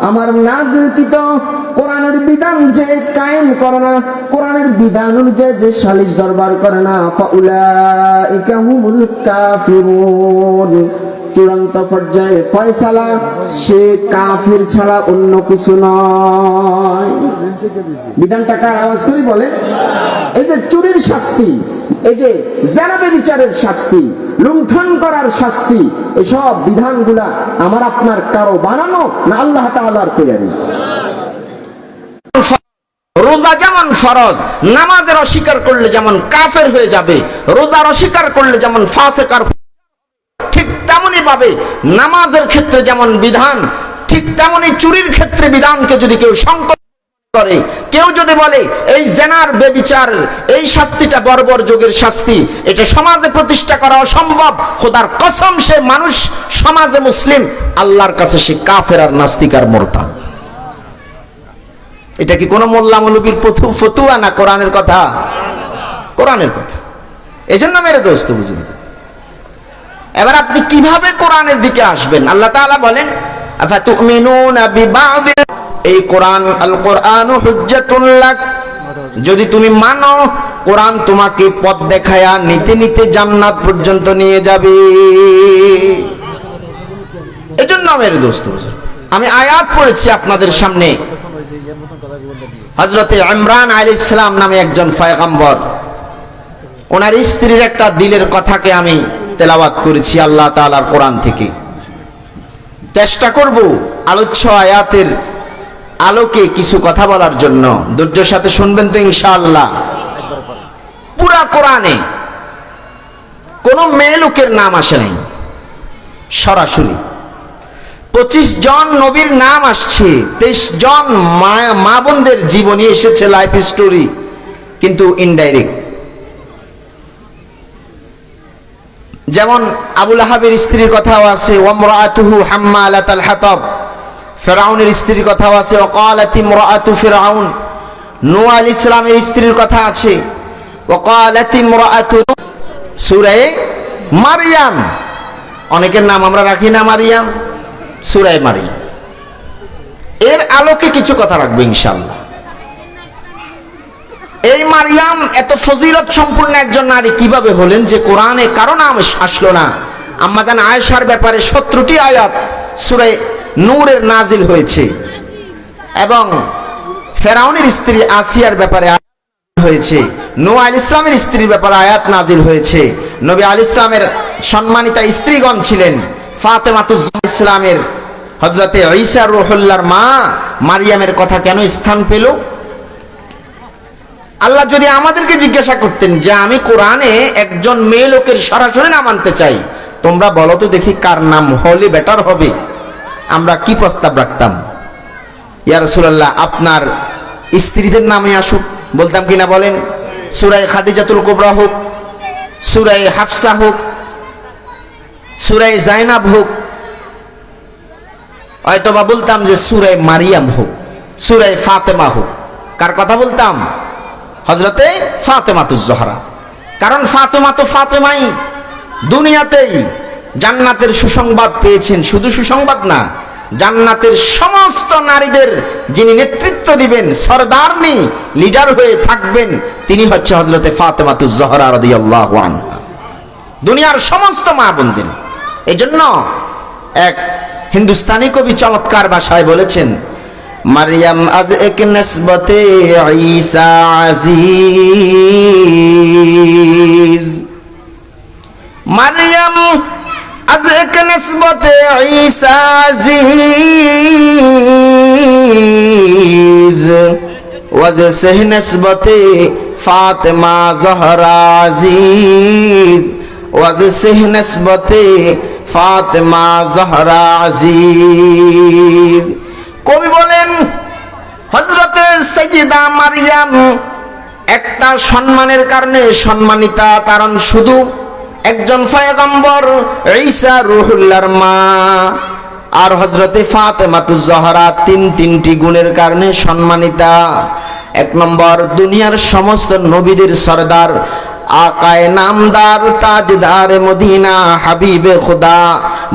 আমার নাজিলকৃত কোরআনের বিধান যে কায়েম করে না, কোরআনের বিধান অনুযায়ী যে সালিশ দরবার করে না, ফাউলাইকা হুমুল কাফিরুন। চূড়ান্ত পর্যায়ে ফয়সালা, সে কাফির ছাড়া অন্য কিছু নয়। বিধানটা কার আওয়াজ করি বলে এই যে চুরির শাস্তি, এই যে জানাবে বিচারের শাস্তি, লুণ্ঠন করার শাস্তি, এসব বিধানগুলা আমার আপনার কারও বানানো না আল্লাহ তাআলার তৈরি? রোজা যেমন ফরজ, নামাজের অস্বীকার করলে যেমন কাফের হয়ে যাবে, রোজার অস্বীকার করলে যেমন ফাসেকার ঠিক তেমনি ভাবে নামাজের ক্ষেত্রে যেমন বিধান, ঠিক তেমনি চুরির ক্ষেত্রে বিধানকে যদি কেউ সংকট করে, কেউ যদি বলে, এই জেনার বেবিচার, এই শাস্তিটা বর্বর যুগের শাস্তি, এটা সমাজে প্রতিষ্ঠা করা অসম্ভব, খোদার কসম সে মানুষ সমাজে মুসলিম, আল্লাহর কাছে সে কাফের আর নাস্তিকার মোরতাদ। এটা কি কোনো মোল্লা মৌলবীর ফতুয়া না কোরআনের কথা? কোরআনের কথা। এই জন্য মেরে দোস্ত বুঝুন এবার আপনি কীভাবে কোরআনের দিকে আসবেন? আল্লাহ তাআলা বলেন এই কোরআন আল কোরআন যদি তুমি মানো, কোরআন তোমাকে পথ দেখায়া নিতে নিতে জান্নাত পর্যন্ত নিয়ে যাবে। এজন্য মেরে দোস্ত আমি আয়াত পড়েছি আপনাদের সামনে। হজরতে ইমরান আলী ইসলাম নামে একজন ফয়গম্বর ওনার স্ত্রীর একটা দিলের কথাকে আমি তেলাওয়াত করেছি আল্লাহ তাআলার কোরআন থেকে। চেষ্টা করব আলোচ্য আয়াতের আলোকে কিছু কথা বলার জন্য। ধৈর্যের সাথে শুনবেন তো ইনশাআল্লাহ। পুরা কোরআনে কোন মেয়ে লোকের নাম আসে নাই। সরাসরি। পঁচিশ জন নবীর নাম আসছে, তেইশ জন মা বোনদের জীবনী এসেছে লাইফ স্টোরি কিন্তু ইনডাইরেক্ট যেমন আবুল আহাবের স্ত্রীর কথাও আছে ওমরাতুহু হাম্মালাত আল হাতাব। ফেরাউনের স্ত্রীর কথাও আছে, ওকালাতি মরাতু ফেরাউন। নূহ আল ইসলামের স্ত্রীর কথা আছে, ওকালাতি মরাতু সূরা মারিয়াম। অনেকের নাম আমরা রাখি না মারিয়াম। সুরায় মারি। এর আলোকে কিছু কথা রাখব ইনশাল্লাহ এই মারিয়াম এত ফজিলত সম্পূর্ণ একজন নারী, কীভাবে হলেন যে কোরআনে কারও নাম আসলো না? আম্মাজান আয়েশার ব্যাপারে সত্তরটি আয়াত সুরে নূরের নাজিল হয়েছে। এবং ফেরাউনের স্ত্রী আসিয়ার ব্যাপারে হয়েছে। নো আল ইসলামের স্ত্রীর ব্যাপারে আয়াত নাজিল হয়েছে। নবী আল ইসলামের সম্মানিতা স্ত্রীগণ ছিলেন ফাতেমাতুজ ইসলামের হজরতে ঈসা রুহুল্লাহর মা মারিয়ামের কথা কেন স্থান পেল? আল্লাহ যদি আমাদেরকে জিজ্ঞাসা করতেন যে আমি কোরআনে একজন মেয়ে লোকের সরাসরি নাম আনতে চাই, তোমরা বলো তো দেখি কার নাম হলে বেটার হবে। আমরা কি প্রস্তাব রাখতাম? ইয়া রাসূলুল্লাহ, আপনার স্ত্রীদের নামে আসুক, বলতাম কিনা বলেন? সুরাই খাদিজাতুল কোবরা হোক সুরাই হাফসা হোক সুরাই জাইনাব হোক হয়তোবা বলতাম যে সুরাই মারিয়াম হোক সুরাই ফাতেমা হোক। কার কথা বলতাম? হজরতে ফাতেমাতুজ জহরা। কারণ ফাতেমা তো ফাতেমাই। দুনিয়াতেই জান্নাতের সুসংবাদ পেয়েছেন। শুধু সুসংবাদ না, জান্নাতের সমস্ত নারীদের যিনি নেতৃত্ব দিবেন সরদারনি লিডার হয়ে থাকবেন, তিনি হচ্ছে হজরতে ফাতেমাতুজ জহরা রাদিয়াল্লাহু আনহা। দুনিয়ার সমস্ত মা বোনদের। এই জন্য এক হিন্দুস্তানি কবি চমৎকার ভাষায় বলেছেন, মারিয়াম আজ এক নসবতে মারিয়াম আজ এক নসবতে ওয়াজ সেহ নসবতে ফাতেমা জহরা ওয়াজ সেহ নসবতে ফাতেমা জহরা আজিজ। কবি বলেন হজরতে সৈয়দা মারিয়াম একটা সম্মানের কারণে সম্মানিতা কারণ শুধু একজন ফয়গম্বর ঈসা রুহুল্লাহর মা, আর হজরতে ফাতেমাতুজ জহরা তিন তিনটি গুণের কারণে সম্মানিতা। এক নম্বর, দুনিয়ার সমস্ত নবীদের সর্দার আকায় নামদার, তাজদার মদিনা, হাবিবে খুদা,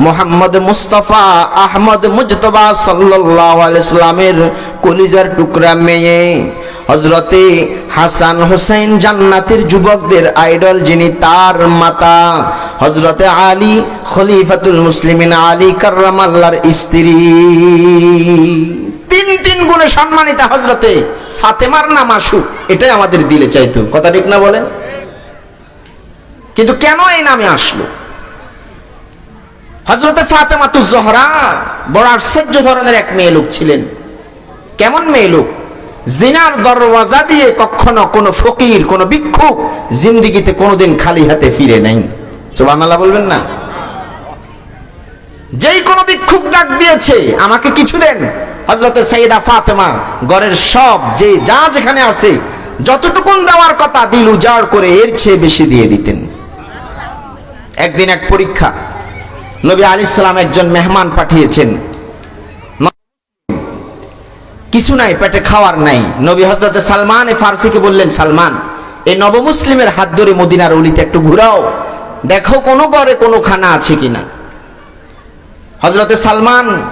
মোহাম্মদ মুস্তফা, আহমদ মুজতবা সাল্লামের কলিজার টুকরা মেয়ে। হজরতে হাসান হোসেন জান্নাতের যুবকদের আইডল যিনি তার মাতা। হজরতে আলী খলিফাতুল মুসলিমিন আলী কার্রামাল্লার স্ত্রী। তিন তিন গুণে সম্মানিতা হজরতে ফাতেমার নাম আসুক এটাই আমাদের দিলে চাইতো। কথা ঠিক না বলেন? কিন্তু কেন এই নামে আসলো? হজরতে ফাতেমাতু জহরা বড় আশ্চর্য ধরনের এক মেয়ে লোক ছিলেন। কেমন মেয়ে লোক? জিনার দরওয়াজা দিয়ে কখনো কোনো ফকির, কোনো ভিক্ষুক জিন্দিগিতে কোনোদিন খালি হাতে ফিরে নাই। সুবহানাল্লাহ বলবেন না? যেই কোনো ভিক্ষুক ডাক দিয়েছে, আমাকে কিছু দেন। হজরতে সাইদা ফাতেমা, ঘরের সব, যে যা যেখানে আছে, যতটুকুন দেওয়ার কথা দিল উজাড় করে এর চেয়ে বেশি দিয়ে দিতেন। একদিন এক পরীক্ষা। নবী আলী সালাম একজন মেহমান পাঠিয়েছেন। কিছু নাই, পেটে খাওয়ার নাই। নবী হজরতে সালমান এ ফার্সিকে বললেন, সালমান, এই নবমুসলিমের হাত ধরে মদিনার অলিতে একটু ঘুরাও। দেখো কোনো ঘরে কোনো খানা আছে কিনা। হজরতে সালমান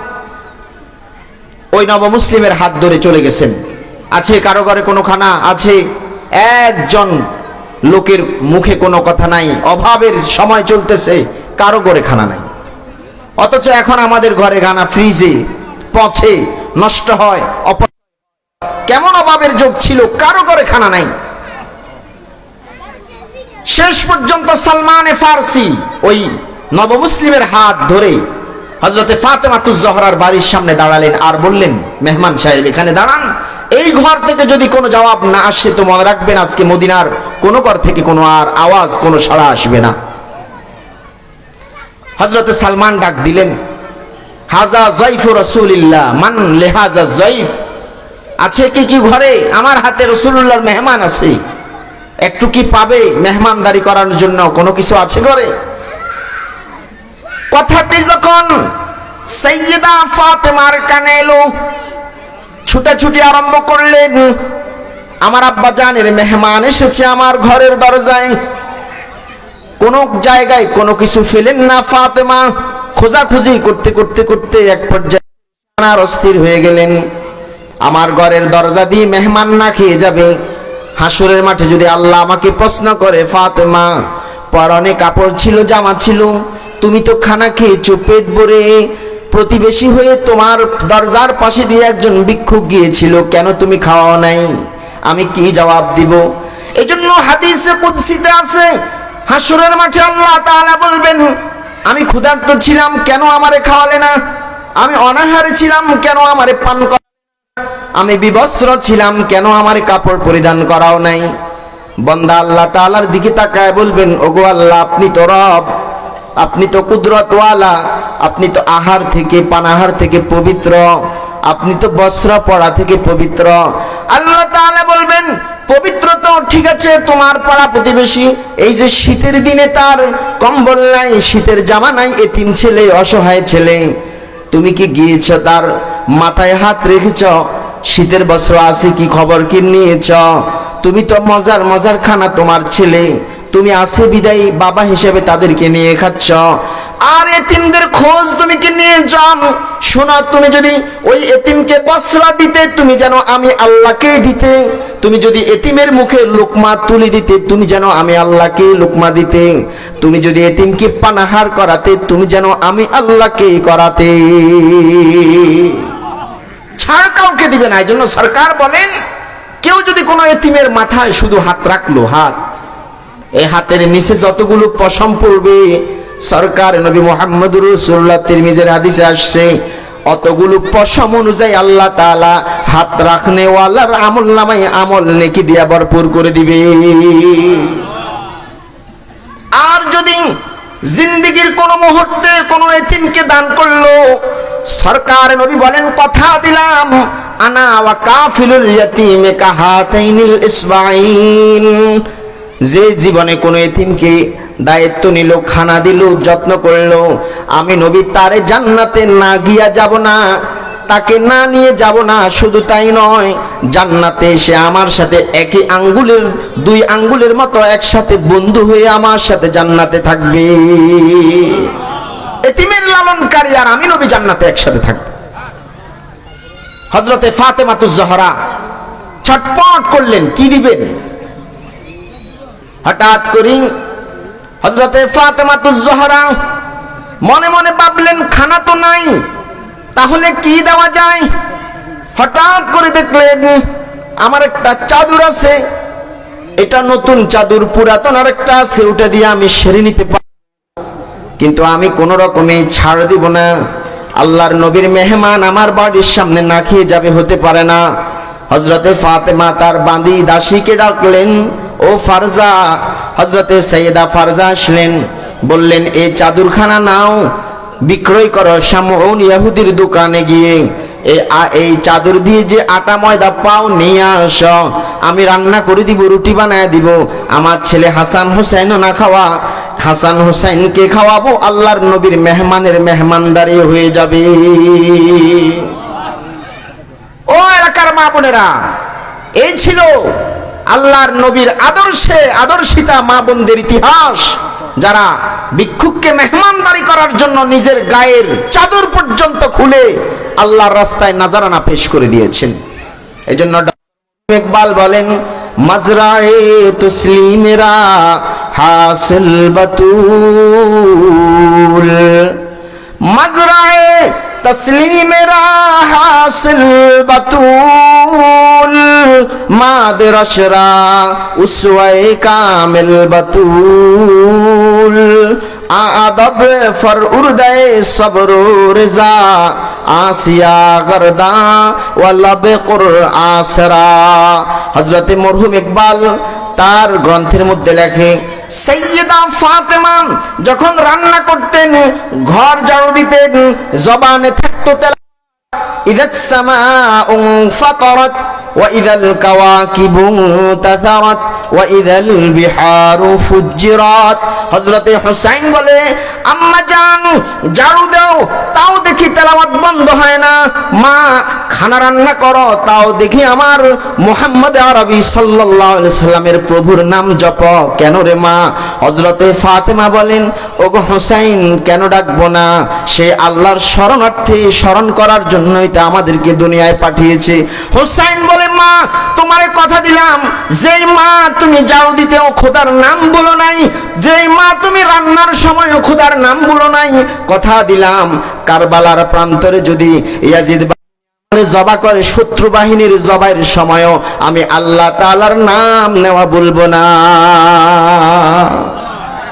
ওই নবমুসলিমের হাত ধরে চলে গেছেন। আছে কারও ঘরে কোনো খানা? আছে। একজন লোকের মুখে কোনো কথা নাই, অভাবের সময় চলতেছে, কারও ঘরে খানা নাই। অথচ এখন আমাদের ঘরে গানা ফ্রিজে, পচে, নষ্ট হয় অপ- কেমন অভাবের যোগ ছিল, কারও ঘরে খানা নাই। শেষ পর্যন্ত সালমানে ফার্সি ওই নবমুসলিমের হাত ধরে হজরতে জহরার বাড়ির সামনে দাঁড়ালেন আর বললেন, মেহমান সাহেব, এখানে দাঁড়ান। এই ঘর থেকে যদি কোনো জবাব না আসে তো মনে রাখবেন আজকে মদিনার কোনো ঘর থেকে কোনো আর আওয়াজ, কোনো সাড়া আসবে না। হজরতে সালমান ডাক দিলেন, হাজা জয়ফু রসুলিল্লাহ, মান লেহাজা জয়ফ? আছে কি কি ঘরে? আমার হাতে রসুল্লাহর মেহমান আছে। একটু কি পাবে মেহমানদারি করার জন্য? কোনো কিছু আছে ঘরে? কথাটি যখন সৈয়দা ফাতেমার কানে এলো, ছুটাছুটি আরম্ভ করলেন আমার আব্বা জানের মেহমান এসেছে আমার ঘরের দরজায়। কোন জায়গায় কোনো কিছু ফেলেন না ফাতেমা। খোঁজাখুঁজি করতে করতে করতে এক পর্যায়ে অস্থির হয়ে গেলেন। আমার ঘরের দরজা দিয়ে মেহমান না খেয়ে যাবে। হাসুরের মাঠে যদি আল্লাহ আমাকে প্রশ্ন করে, ফাতেমা, পরনে কাপড় ছিল, জামা ছিল, তুমি তো খানা খেয়েছো, পেট ভরে। প্রতিবেশী হয়ে তোমার দরজার পাশে দিয়ে একজন ভিক্ষুক গিয়েছিল, কেন তুমি খাওয়াও নাই? আমি কি জবাব দিব? এজন্য হাদিসে কুদসিতে আছে, হাসুরের মাঠে আল্লাহ তাআলা বলবেন, আমি ক্ষুধার্ত ছিলাম, কেন আমারে খাওয়ালে না? আমি অনাহারে ছিলাম, কেন আমারে পান আমি বিবস্ত্র ছিলাম, কেন আমার কাপড় পরিধান করাও নাই? বন্দা আল্লাহ তাআলার দিকে তাকায় বলবেন, ওগো আল্লাহ, আপনি তো রব, আপনি তো কুদরতওয়ালা, আপনি তো আহার থেকে, পানাহার থেকে পবিত্র, আপনি তো বস্ত্র পড়া থেকে পবিত্র। আল্লাহ তাআলা বলবেন পবিত্র তো ঠিক আছে, তোমার পাড়া প্রতিবেশী। এই যে শীতের দিনে তার কম্বল নাই, শীতের জামা নাই এতিম ছেলে অসহায় ছেলে। তুমি কি গিয়েছ তার মাথায় হাত রেখেছ? শীতের বস্ত্র আছে কি খবর কি নিয়েছ? তুমি তো মজার মজার খানা তোমার ছেলে। তুমি আছে বিদায়ী বাবা হিসেবে তাদেরকে নিয়ে খাচ্ছ। আর এতিমদের খোঁজ তুমি কি নিয়ে যাও শোনো, তুমি যদি ওই এতিমকে বস্ত্র দিতে, তুমি যেন আমি আল্লাহকে দিতে। তুমি যদি এতিমের মুখে লোকমা তুলে দিতে, তুমি যেন আমি আল্লাহকে লোকমা দিতে। তুমি যদি এতিমকে পানাহার করাতে, তুমি যেন আমি আল্লাহকে করাতে। ছাড় কাউকে দিবে না এই জন্য সরকার বলেন, কেউ যদি কোনো এতিমের মাথায় শুধু হাত রাখল, হাত এই হাতের নিচে যতগুলো পশম পড়বে সরকার নবী মোহাম্মদ রসুল্লাহ তিরমিজের হাদিসে আসছে, অতগুলো পশম অনুযায়ী আল্লাহ তালা হাত রাখনে ওয়ালার আমল নামাই আমল নেকি দিয়া ভরপুর করে দিবে। আর যদি জিন্দিগির কোন মুহূর্তে কোন এতিমকে দান করল, সরকার নবী বলেন, কথা দিলাম, আনা ওয়া কাফিলুল ইয়াতিমে কাহাতাইনিল ইসবাইন যে জীবনে কোনো এতিমকে দায়িত্ব নিল, খানা দিল, যত্ন করল। আমি নবী তারে জান্নাতে না গিয়া যাব না, তাকে না নিয়ে যাব না, শুধু তাই নয়, জান্নাতে সে আমার সাথে একই আঙ্গুলের, দুই আঙ্গুলের মতো একসাথে বন্ধু হয়ে আমার সাথে জান্নাতে থাকবে। এতিমের লালনকারী আর আমি নবী জান্নাতে একসাথে থাকব। হজরতে ফাতেমাতুজ জহরা ছটপট করলেন, কি দিবেন? হঠাৎ করি হজরতে ফাতেমাতুজ জহরা মনে মনে ভাবলেন, খানা তো নাই, তাহলে কি দেওয়া যায়? হঠাৎ করে দেখলেন, আমার একটা চাদর আছে, এটা নতুন চাদর, পুরাতন আর একটা আছে, ওটা দিয়ে আমি সেরে নিতে পারি কিন্তু আমি কোন রকমে ছাড় দিব না। আল্লাহর নবীর মেহমান আমার বাড়ির সামনে না খেয়ে যাবে, হতে পারে না। হজরতে ফাতেমা তার বাঁধি দাসীকে ডাকলেন, ও ফারজা হজরতে সৈয়দা ফারজা আসলেন, বললেন এই চাদুরখানা নাও, বিক্রয় করো। সামন ইয়াহুদির দোকানে গিয়ে এই চাদর দিয়ে যে আটা ময়দা পাও, নিয়ে আস। আমি রান্না করে দিব, রুটি বানায় দিব। আমার ছেলে হাসান হোসেনও না খাওয়া। হাসান হোসেনকে খাওয়াবো, আল্লাহর নবীর মেহমানের মেহমানদারি হয়ে যাবে। ও এলাকার মা বোনেরা এই ছিল আল্লাহর নবীর আদর্শে আদর্শিতা মা বোনদের ইতিহাস, যারা ভিক্ষুককে মেহমানদারি করার জন্য নিজের গায়ের চাদর পর্যন্ত খুলে আল্লাহর রাস্তায় নাজারানা পেশ করে দিয়েছেন। এই জন্য ইকবাল বলেন মজরায়ে তসলিমেরা হাসিল বাতুল। মজরায়ে তসলিমেরা হাসিল বাতুল। মাদরসরা উসওয়াই কামিল বাতুল। আদব ফর উর্দায় সবর রেজা, আসিয়া গরদা কুর আসরা হজরতে মরহুম ইকবাল তার গ্রন্থের মধ্যে লেখে সৈয়দা ফাতেমা, যখন রান্না করতেন, ঘর ঝাড়ু দিতেন, জবানে থাকতো তেলা ইদাস সামা ফাতরাত وإذا الكواكب انتثرت وإذا البحار فجرت হযরতে হুসাইন বলে আম্মা জান ঝাড়ু দাও তাও দেখি তেলাওয়াত বন্ধ হয় না মা খানা রান্না করো তাও দেখি আমার মুহাম্মদ আরবি সাল্লাল্লাহু আলাইহি সাল্লামের প্রভুর নাম জপ কেন রে মা হযরতে ফাতেমা বলেন ওগো হুসাইন কেন ডাকবো না সে আল্লাহর শরণার্থে স্মরণ করার জন্যই তো আমাদেরকে দুনিয়ায় পাঠিয়েছে হুসাইন বলে মা, তোমারে কথা দিলাম। মা তুমি খোদার নাম বলো নাই। মা তুমি রান্নার সময় খোদার নাম বলো নাই। কথা দিলাম, কারবালার প্রান্তরে যদি ইয়াজিদ জবা করে, শত্রু বাহিনীর জবাইয়ের সময়ও আমি আল্লাহ তাআলার নাম নেওয়া বলব না।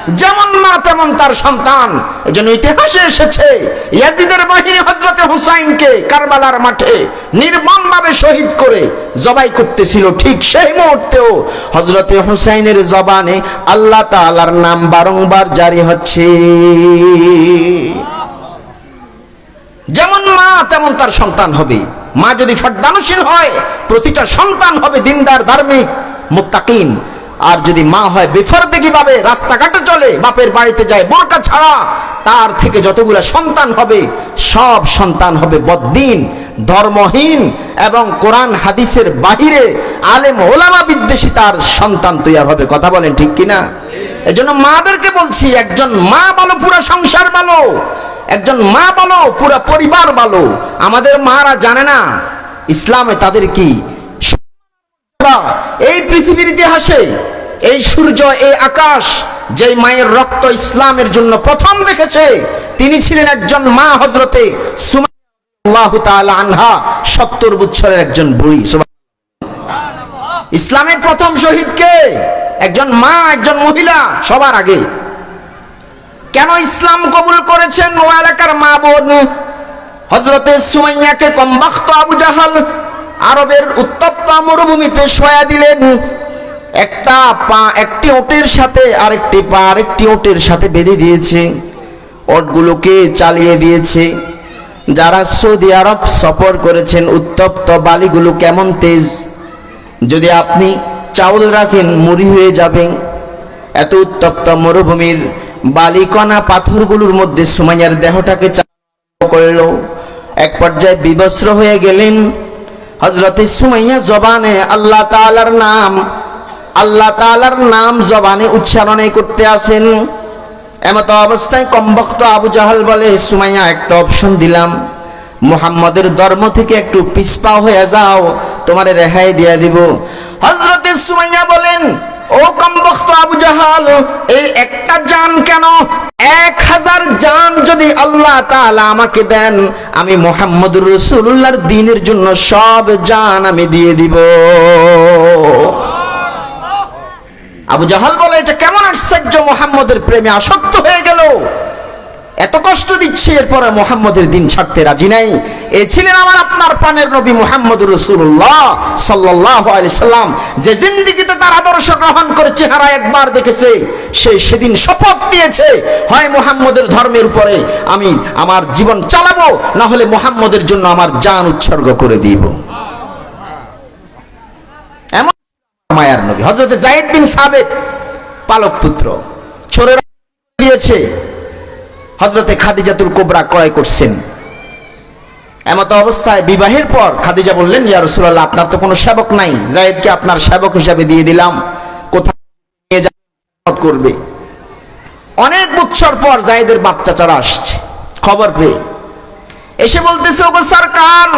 যেমন মা, তেমন তার সন্তান। এই জন্য ইতিহাসে এসেছে, ইয়াজিদের বাহিনী হজরতে হুসাইনকে কারবালার মাঠে নির্মমভাবে শহীদ করে জবাই করতেছিল। ঠিক সেই মুহূর্তেও হজরতে হুসাইনের জবানে আল্লাহ তাআলার নাম বারংবার জারি হচ্ছে। যেমন মা, তেমন তার সন্তান হবে। মা যদি ফর্দানুশীল হয়, প্রতিটা সন্তান হবে দিনদার, ধার্মিক, মুত্তাকিন। আর যদি মা হয় বেফরদেগি ভাবে রাস্তাঘাটে চলে, বাপের বাড়িতে যায় বোরকা ছাড়া, তার থেকে যতগুলো সন্তান হবে, সব সন্তান হবে বদ্দিন, ধর্মহীন এবং কোরআন হাদিসের বাহিরে আলেম ওলামা বিদ্বেষী তার সন্তান তৈরি হবে। কথা বলেন ঠিক কিনা? এজন্য মাদেরকে বলছি, একজন মা ভালো, পুরো সংসার ভালো, একজন মা বলো পুরো পরিবার বলো আমাদের মারা জানে না, ইসলামে তাদের কি? এই পৃথিবীর ইতিহাসে এই সূর্য, এই আকাশ যেই মায়ের রক্ত ইসলামের জন্য প্রথম দেখেছে তিনি ছিলেন একজন মা হজরতে আনহা, সত্তর বছরের একজন বুড়ি ইসলামের প্রথম শহীদ কে? একজন মা, একজন মহিলা, সবার আগে। কেন ইসলাম কবুল করেছেন ও এলাকার মা বোন? হজরতে সুমাইয়াকে কমবাক্ত আবু জাহাল আরবের উত্তপ্ত মরুভূমিতে সয়া দিলেন। একটা পা, একটি ওটের সাথে আরেকটি পা, আরেকটি ওটের সাথে বেঁধে দিয়েছে। ওটগুলোকে চালিয়ে দিয়েছে। যারা সৌদি আরব সফর করেছেন, উত্তপ্ত বালিগুলো কেমন তেজ? যদি আপনি চাউল রাখেন, মুড়ি হয়ে যাবেন এত উত্তপ্ত মরুভূমির বালিকণা পাথরগুলোর মধ্যে সুমাইয়ার দেহটাকে করল। এক পর্যায়ে বিবস্ত্র হয়ে গেলেন। হজরতে সুমাইয়া জবানে আল্লাহ তাআলার নাম আল্লাহ তাআলার নাম জবানে উচ্চারণে করতে আসেন। এমত অবস্থায় কমবক্ত আবু জাহাল বলে, সুমাইয়া, একটা অপশন দিলাম। মুহাম্মদের ধর্ম থেকে একটু পিছপা হয়ে যাও, তোমার রেহাই দিয়ে দিব। হজরতে সুমাইয়া বলেন, ও কমবক্ত আবু জাহাল, এই একটা জান কেন? এক হাজার জান যদি আল্লাহ তাআলা আমাকে দেন, আমি মোহাম্মদুর রসুল্লাহর দিনের জন্য সব জান আমি দিয়ে দিব। আবু জাহাল বলে, এটা কেমন আশ্চর্য, মোহাম্মদের প্রেমে আসক্ত হয়ে গেল। এত কষ্ট দিচ্ছে, এরপরে মোহাম্মদের দিন ছাড়তে রাজি নাই। এ ছিলেন আমার আপনার প্রাণের নবী মোহাম্মদ রসুল্লাহ সাল্লাহ সাল্লাম। যে জিন্দিগিতে তার আদর্শ গ্রহণ করে চেহারা একবার দেখেছে, সে সেদিন শপথ নিয়েছে, হয় মোহাম্মদের ধর্মের উপরে আমি আমার জীবন চালাবো না হলে মোহাম্মদের জন্য আমার জান উৎসর্গ করে দিব। মায়ার নবী। হজরতে জাইদ বিন সাবেদ পালক পুত্র ছোরেরা দিয়েছে। হজরতে খাদিজাতুল কোবরা ক্রয় করছেন। এমত অবস্থায় বিবাহের পর খাদিজা বললেন, ইয়া রাসূলুল্লাহ, আপনার তো কোনো সেবক নাই। জায়েদকে আপনার সেবক হিসাবে দিয়ে দিলাম। কোথায় করবে? অনেক বছর পর জায়েদের বাচ্চা চারা আসছে। খবর পেয়ে এসে বলতেছে, ওগো সরকার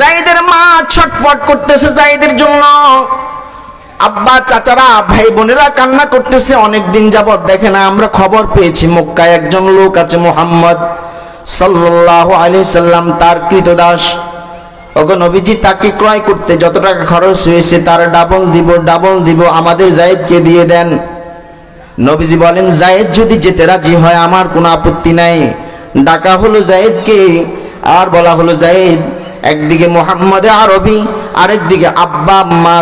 জায়েদের মা ছটপট করতেছে জায়েদের জন্য। আব্বা, চাচারা, ভাই বোনেরা কান্না করতেছে অনেক দিন যাবত দেখে না, আমরা খবর পেয়েছি, মক্কায় একজন লোক আছে মোহাম্মদ সাল্লাল্লাহু আলাইহি সাল্লাম, তার কৃতদাস। ওগো নবীজি তাকে ক্রয় করতে যত টাকা খরচ হয়েছে, তার ডাবল দিব ডাবল দিব, আমাদের জায়েদকে দিয়ে দেন। নবীজি বলেন, জায়েদ যদি যেতে রাজি হয়, আমার কোনো আপত্তি নাই। ডাকা হলো জায়েদকে, আর বলা হলো জায়েদ, একদিকে মোহাম্মদে আরবি, আরেকদিকে আব্বা মা